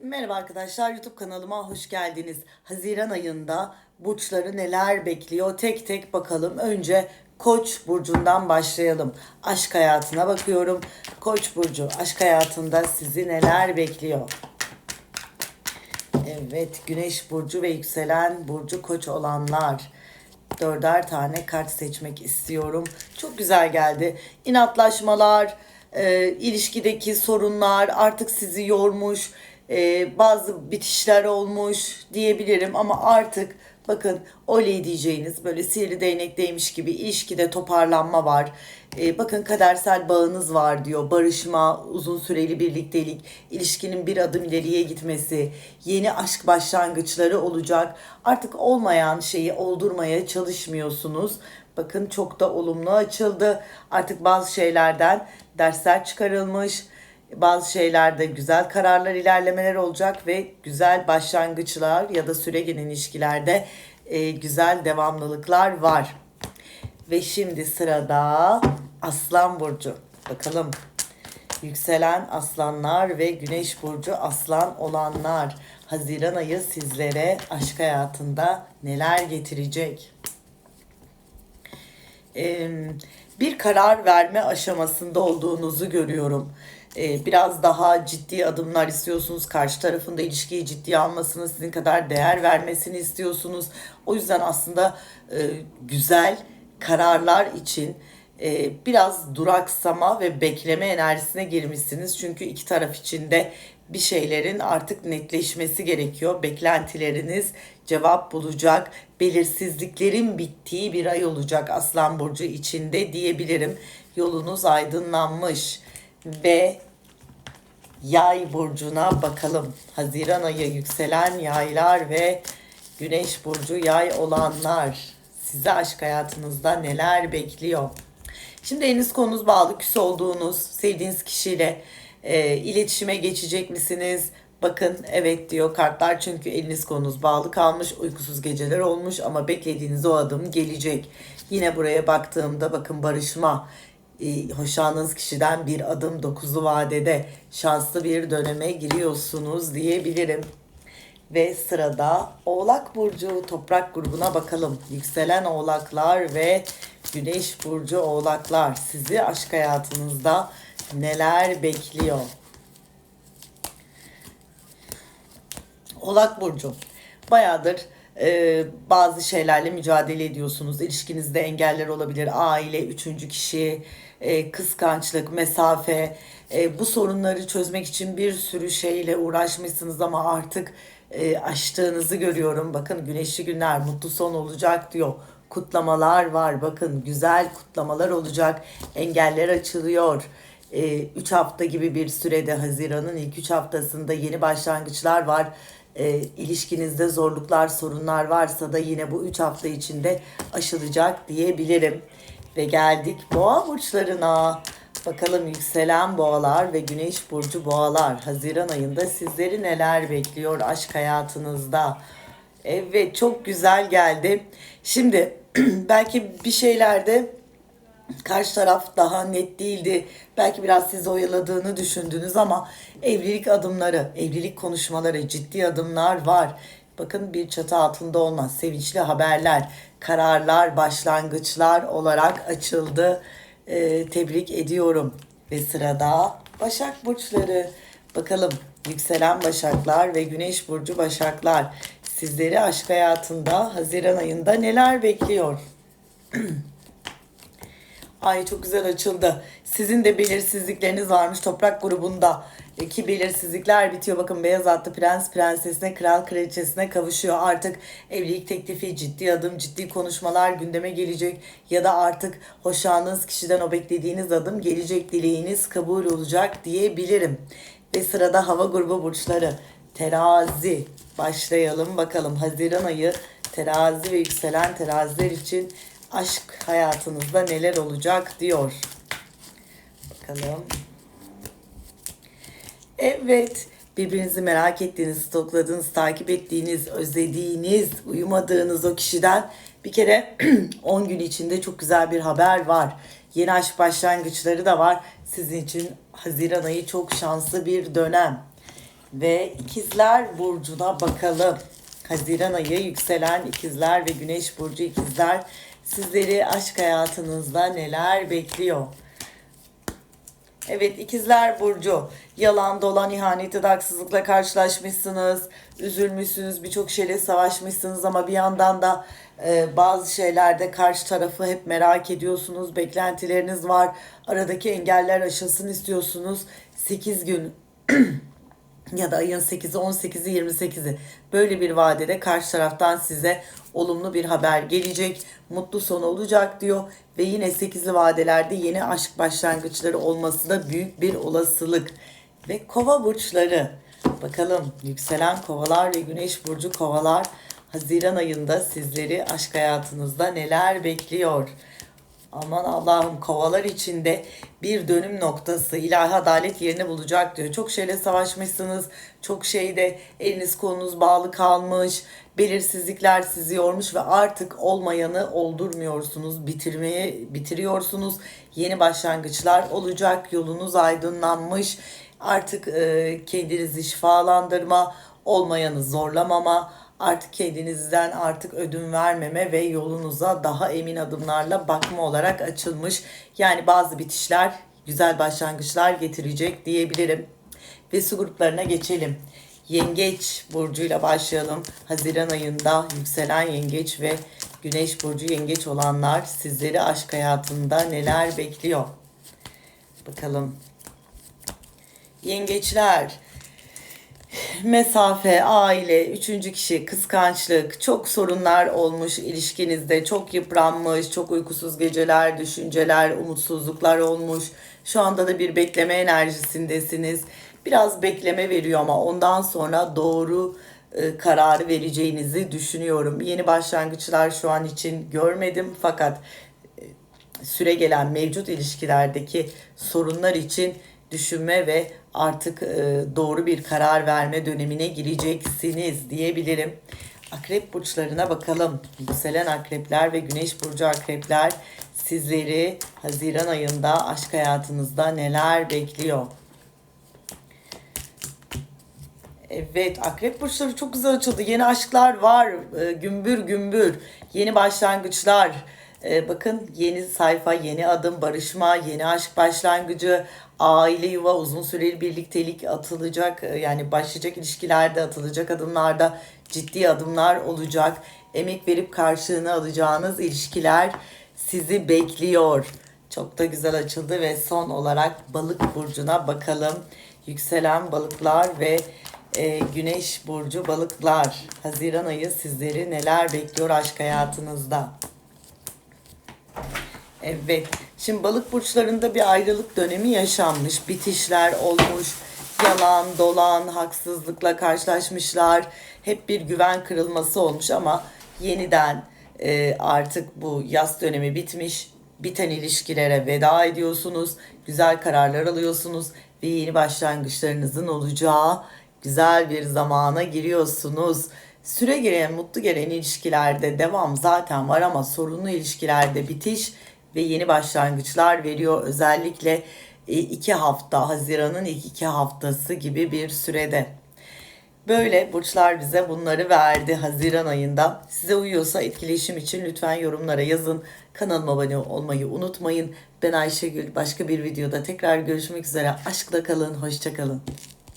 Merhaba arkadaşlar YouTube kanalıma hoş geldiniz. Haziran ayında burçları neler bekliyor tek tek bakalım. Önce Koç burcundan başlayalım. Aşk hayatına bakıyorum. Koç burcu aşk hayatında sizi neler bekliyor? Evet, Güneş burcu ve yükselen burcu Koç olanlar. Dörder tane kart seçmek istiyorum. Çok güzel geldi. İnatlaşmalar, e, ilişkideki sorunlar artık sizi yormuş. E, bazı bitişler olmuş diyebilirim ama artık bakın oley diyeceğiniz böyle sihirli değnekteymiş gibi ilişkide toparlanma var. E, bakın kadersel bağınız var diyor. Barışma, uzun süreli birliktelik, ilişkinin bir adım ileriye gitmesi, yeni aşk başlangıçları olacak. Artık olmayan şeyi oldurmaya çalışmıyorsunuz. Bakın çok da olumlu açıldı. Artık bazı şeylerden dersler çıkarılmış. Bazı şeylerde güzel kararlar, ilerlemeler olacak ve güzel başlangıçlar ya da süregin ilişkilerde e, güzel devamlılıklar var. Ve şimdi sırada Aslan Burcu. Bakalım yükselen aslanlar ve güneş burcu aslan olanlar Haziran ayı sizlere aşk hayatında neler getirecek? Ee, bir karar verme aşamasında olduğunuzu görüyorum. Ee, biraz daha ciddi adımlar istiyorsunuz. Karşı tarafın da ilişkiyi ciddiye almasını, sizin kadar değer vermesini istiyorsunuz. O yüzden aslında e, güzel kararlar için e, biraz duraksama ve bekleme enerjisine girmişsiniz. Çünkü iki taraf için de bir şeylerin artık netleşmesi gerekiyor. Beklentileriniz cevap bulacak. Belirsizliklerin bittiği bir ay olacak Aslan Burcu içinde diyebilirim. Yolunuz aydınlanmış ve Yay burcuna bakalım. Haziran ayı yükselen yaylar ve Güneş burcu yay olanlar size aşk hayatınızda neler bekliyor? Şimdi eliniz konunuz bağlı, küs olduğunuz, sevdiğiniz kişiyle e, iletişime geçecek misiniz? Bakın evet diyor kartlar çünkü eliniz konunuz bağlı kalmış, uykusuz geceler olmuş ama beklediğiniz o adım gelecek. Yine buraya baktığımda bakın barışma, e, hoşlandığınız kişiden bir adım dokuzlu vadede şanslı bir döneme giriyorsunuz diyebilirim. Ve sırada Oğlak Burcu toprak grubuna bakalım. Yükselen Oğlaklar ve Güneş Burcu Oğlaklar sizi aşk hayatınızda neler bekliyor? Oğlak Burcu bayağıdır e, bazı şeylerle mücadele ediyorsunuz. İlişkinizde engeller olabilir. Aile, üçüncü kişi, e, kıskançlık, mesafe. E, bu sorunları çözmek için bir sürü şeyle uğraşmışsınız ama artık e, aştığınızı görüyorum. Bakın güneşli günler mutlu son olacak diyor. Kutlamalar var. Bakın güzel kutlamalar olacak. Engeller açılıyor. 3 hafta gibi bir sürede Haziran'ın ilk 3 haftasında yeni başlangıçlar var. E, ilişkinizde zorluklar, sorunlar varsa da yine bu 3 hafta içinde aşılacak diyebilirim. Ve geldik boğa burçlarına. Bakalım yükselen boğalar ve güneş burcu boğalar. Haziran ayında sizleri neler bekliyor aşk hayatınızda? Evet çok güzel geldi. Şimdi belki bir şeylerde karşı taraf daha net değildi. Belki biraz sizi oyaladığını düşündünüz ama evlilik adımları, evlilik konuşmaları, ciddi adımlar var. Bakın bir çatı altında olmaz. Sevinçli haberler, kararlar, başlangıçlar olarak açıldı. Ee, tebrik ediyorum. Ve sırada Başak Burçları. Bakalım yükselen Başaklar ve Güneş Burcu Başaklar. Sizleri aşk hayatında Haziran ayında neler bekliyor? Ay çok güzel açıldı. Sizin de belirsizlikleriniz varmış toprak grubunda. ki belirsizlikler bitiyor. Bakın beyaz atlı prens prensesine, kral kraliçesine kavuşuyor. Artık evlilik teklifi, ciddi adım, ciddi konuşmalar gündeme gelecek. Ya da artık hoşlandığınız kişiden o beklediğiniz adım gelecek. Dileğiniz kabul olacak diyebilirim. Ve sırada hava grubu burçları. Terazi. Başlayalım bakalım. Haziran ayı terazi ve yükselen teraziler için aşk hayatınızda neler olacak diyor. Bakalım. Evet. Birbirinizi merak ettiğiniz, stokladığınız, takip ettiğiniz, özlediğiniz, uyumadığınız o kişiden bir kere 10 gün içinde çok güzel bir haber var. Yeni aşk başlangıçları da var. Sizin için Haziran ayı çok şanslı bir dönem. Ve ikizler burcuna bakalım. Haziran ayı yükselen ikizler ve güneş burcu ikizler sizleri aşk hayatınızda neler bekliyor? Evet ikizler burcu yalan dolan ihanet haksızlıkla karşılaşmışsınız. Üzülmüşsünüz birçok şeyle savaşmışsınız ama bir yandan da e, bazı şeylerde karşı tarafı hep merak ediyorsunuz. Beklentileriniz var. Aradaki engeller aşılsın istiyorsunuz. 8 gün ya da ayın 8'i, 18'i, 28'i böyle bir vadede karşı taraftan size olumlu bir haber gelecek. Mutlu son olacak diyor ve yine 8'li vadelerde yeni aşk başlangıçları olması da büyük bir olasılık. Ve kova burçları. Bakalım yükselen kovalar ve güneş burcu kovalar Haziran ayında sizleri aşk hayatınızda neler bekliyor? Aman Allah'ım kovalar içinde bir dönüm noktası ilahi adalet yerini bulacak diyor. Çok şeyle savaşmışsınız. Çok şeyde eliniz kolunuz bağlı kalmış. Belirsizlikler sizi yormuş ve artık olmayanı oldurmuyorsunuz. Bitirmeye bitiriyorsunuz. Yeni başlangıçlar olacak. Yolunuz aydınlanmış. Artık e, kendinizi şifalandırma, olmayanı zorlamama, artık kendinizden artık ödün vermeme ve yolunuza daha emin adımlarla bakma olarak açılmış. Yani bazı bitişler güzel başlangıçlar getirecek diyebilirim. Ve su gruplarına geçelim. Yengeç burcuyla başlayalım. Haziran ayında yükselen yengeç ve güneş burcu yengeç olanlar sizleri aşk hayatında neler bekliyor? Bakalım. Yengeçler mesafe, aile, üçüncü kişi, kıskançlık, çok sorunlar olmuş ilişkinizde, çok yıpranmış, çok uykusuz geceler, düşünceler, umutsuzluklar olmuş. Şu anda da bir bekleme enerjisindesiniz. Biraz bekleme veriyor ama ondan sonra doğru e, kararı vereceğinizi düşünüyorum. Yeni başlangıçlar şu an için görmedim fakat e, süre gelen mevcut ilişkilerdeki sorunlar için düşünme ve artık e, doğru bir karar verme dönemine gireceksiniz diyebilirim. Akrep burçlarına bakalım. Yükselen akrepler ve güneş burcu akrepler sizleri Haziran ayında aşk hayatınızda neler bekliyor? Evet, akrep burçları çok güzel açıldı. Yeni aşklar var, e, gümbür gümbür. Yeni başlangıçlar. E, bakın yeni sayfa, yeni adım, barışma, yeni aşk başlangıcı, aile yuva, uzun süreli birliktelik atılacak. e, Yani başlayacak ilişkilerde atılacak adımlarda ciddi adımlar olacak. Emek verip karşılığını alacağınız ilişkiler sizi bekliyor. Çok da güzel açıldı ve son olarak balık burcuna bakalım. Yükselen balıklar ve e, güneş burcu balıklar. Haziran ayı sizleri neler bekliyor aşk hayatınızda? Evet. Şimdi balık burçlarında bir ayrılık dönemi yaşanmış. Bitişler olmuş. Yalan, dolan, haksızlıkla karşılaşmışlar. Hep bir güven kırılması olmuş ama yeniden e, artık bu yaz dönemi bitmiş. Biten ilişkilere veda ediyorsunuz. Güzel kararlar alıyorsunuz ve yeni başlangıçlarınızın olacağı güzel bir zamana giriyorsunuz. Süre gelen, mutlu gelen ilişkilerde devam zaten var ama sorunlu ilişkilerde bitiş ve yeni başlangıçlar veriyor. Özellikle e, iki hafta, Haziran'ın ilk iki haftası gibi bir sürede. Böyle burçlar bize bunları verdi Haziran ayında. Size uyuyorsa etkileşim için lütfen yorumlara yazın. Kanalıma abone olmayı unutmayın. Ben Ayşegül. Başka bir videoda tekrar görüşmek üzere. Aşkla kalın, hoşça kalın.